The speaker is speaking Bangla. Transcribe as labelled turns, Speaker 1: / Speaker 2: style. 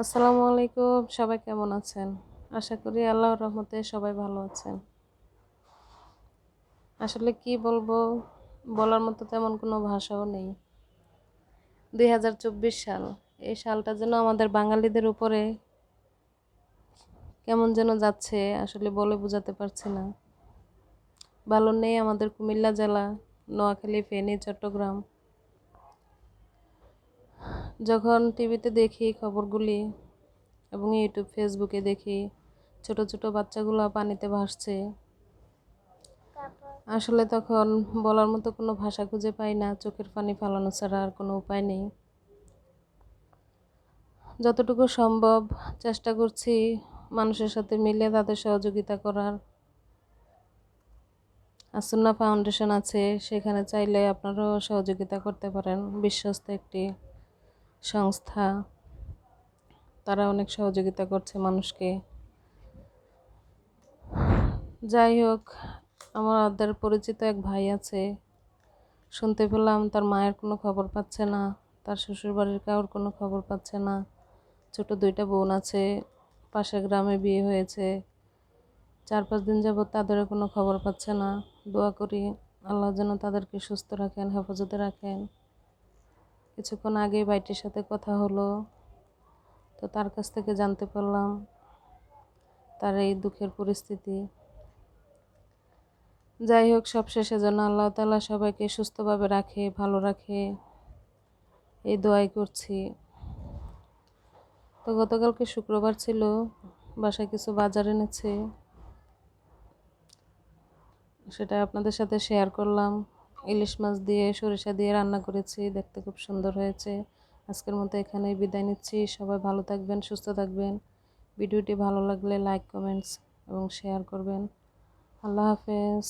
Speaker 1: আসসালামু আলাইকুম, সবাই কেমন আছেন? আশা করি আল্লাহর রহমতে সবাই ভালো আছেন। আসলে কি বলব, বলার মতো তেমন কোনো ভাষাও নেই। দুই হাজার চব্বিশ সাল, এই সালটা যেন আমাদের বাঙালিদের উপরে কেমন যেন যাচ্ছে, আসলে বলে বোঝাতে পারছি না। ভালো নেই আমাদের কুমিল্লা জেলা, নোয়াখালী, ফেনী, চট্টগ্রাম। যখন টিভিতে দেখি খবরগুলি এবং ইউটিউব, ফেসবুকে দেখি, ছোট ছোট বাচ্চাগুলো পানিতে ভাসছে। আসলে তখন বলার মতো কোনো ভাষা খুঁজে পাই না, চোখের পানি ফালানো ছাড়া আর কোনো উপায় নেই। যতটুকু সম্ভব চেষ্টা করছি মানুষের সাথে মিলে তাদের সহযোগিতা করার। আসুন্না ফাউন্ডেশন আছে, সেখানে চাইলে আপনারাও সহযোগিতা করতে পারেন, বিশ্বস্ত একটি সংস্থা, তারা অনেক সহযোগিতা করছে মানুষকে। যাই হোক আমাদের পরিচিত এক ভাই আছে। শুনতে পেলাম তার মায়ের কোনো খবর পাচ্ছে না, তার শ্বশুরবাড়ির কারোর কোনো খবর পাচ্ছে না। ছোট দুইটা বোন আছে, পাশের গ্রামে বিয়ে হয়েছে। চার পাঁচ দিন যাবৎ তাদেরও কোনো খবর পাচ্ছে না। দোয়া করি আল্লাহ যেন তাদেরকে সুস্থ রাখেন, হেফাজতে রাখেন। কিছুক্ষণ আগে বাইটির সাথে কথা হলো। তো তার কাছ থেকে জানতে পারলাম তার এই দুঃখের পরিস্থিতি। যাই হোক সব শেষে যেন আল্লাহ তালা সবাইকে সুস্থভাবে রাখে, ভালো রাখে, এই দোয়াই করছি। তো গতকালকে শুক্রবার ছিল, বাসায় কিছু বাজার এনেছে, সেটা আপনাদের সাথে শেয়ার করলাম। ইলিশ মাছ দিয়ে, সরিষা দিয়ে রান্না করেছি, দেখতে খুব সুন্দর হয়েছে। আজকের মতো এখানেই বিদায় নিচ্ছি। সবাই ভালো থাকবেন, সুস্থ থাকবেন। ভিডিওটি ভালো লাগলে লাইক, কমেন্টস এবং শেয়ার করবেন। আল্লাহ হাফেজ।